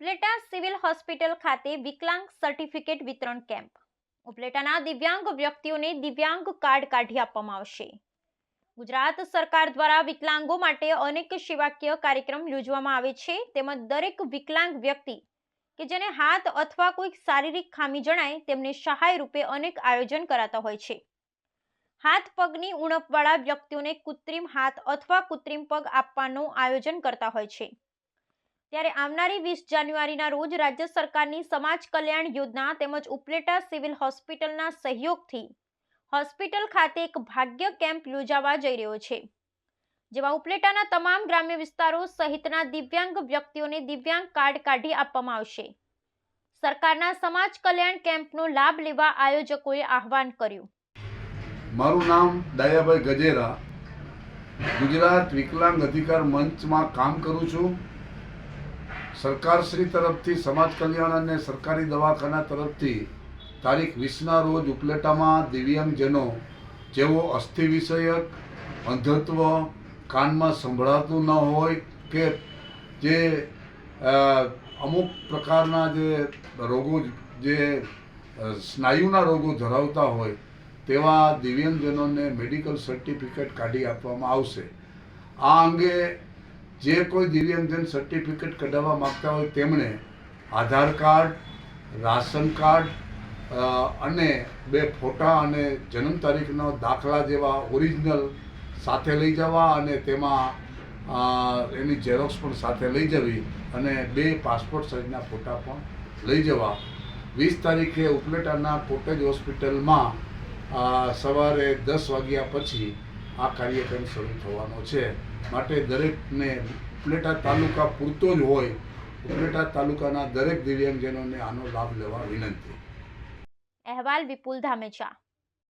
Upleta civil hospital ખાતે વિકલાંગ certificate વિતરણ કેમ્પ. ઉપલેટાના દિવ્યાંગ વ્યક્તિઓને દિવ્યાંગ કાર્ડ કાઢી આપવામાં આવશે. ગુજરાત સરકાર દ્વારા વિકલાંગો માટે અનેક સેવાકીય કાર્યક્રમ યોજવામાં આવે છે. તેમજ દરેક વિકલાંગ વ્યક્તિ કે જેને હાથ અથવા કોઈક શારીરિક ખામી જણાય તેમને સહાય રૂપે અનેક આયોજન કરાતા હોય છે. હાથ પગની ઉણપવાળા વ્યક્તિઓને કૃત્રિમ હાથ અથવા કૃત્રિમ પગ આપવાનું આયોજન કરતા હોય છે. ત્યારે આવનારી વીસ જાન્યુઆરીના રોજ રાજ્ય સરકારની સમાજ કલ્યાણ યોજના તેમજ ઉપલેટા સિવિલ હોસ્પિટલના સહયોગથી હોસ્પિટલ ખાતે એક ભાગ્ય કેમ્પ યોજાવા જઈ રહ્યો છે. જેમાં ઉપલેટાના તમામ ગ્રામ્ય વિસ્તારો સહિતના દિવ્યાંગ વ્યક્તિઓને દિવ્યાંગ કાર્ડ કાઢી આપવામાં આવશે. સરકારના સમાજ કલ્યાણ કેમ્પનો લાભ લેવા આયોજકોએ આહવાન કર્યું. મારું નામ દયાભાઈ ગજેરા. ગુજરાત વિકલાંગ અધિકાર મંચમાં કામ કરું છું. સરકારશ્રી તરફથી, સમાજ કલ્યાણ અને સરકારી દવાખાના તરફથી તારીખ વીસના રોજ ઉપલેટામાં દિવ્યાંગજનો, જેઓ અસ્થિ વિષયક અંધત્વ, કાનમાં સંભળાતું ન હોય કે જે અમુક પ્રકારના જે રોગો જે સ્નાયુના રોગો ધરાવતા હોય, તેવા દિવ્યાંગજનોને મેડિકલ સર્ટિફિકેટ કાઢી આપવામાં આવશે. આ અંગે જે કોઈ દિવ્યાંગજન સર્ટિફિકેટ કઢાવવા માગતા હોય તેમણે આધાર કાર્ડ, રાશન કાર્ડ અને બે ફોટા અને જન્મ તારીખનો દાખલા જેવા ઓરિજિનલ સાથે લઈ જવા અને તેમાં એની ઝેરોક્સ પણ સાથે લઈ જવી અને બે પાસપોર્ટ સાઇઝના ફોટા પણ લઈ જવા. વીસ તારીખે ઉપલેટાના કોટેજ હોસ્પિટલમાં સવારે દસ વાગ્યા પછી આ કાર્યક્રમ શરૂ થવાનો છે. માટે દરેકને ઉપલેટા તાલુકા પૂરતો જ હોય, ઉપલેટા તાલુકાના દરેક દિવ્યાંગજનોને આનો લાભ લેવા વિનંતી. અહેવાલ વિપુલ ધામેચા.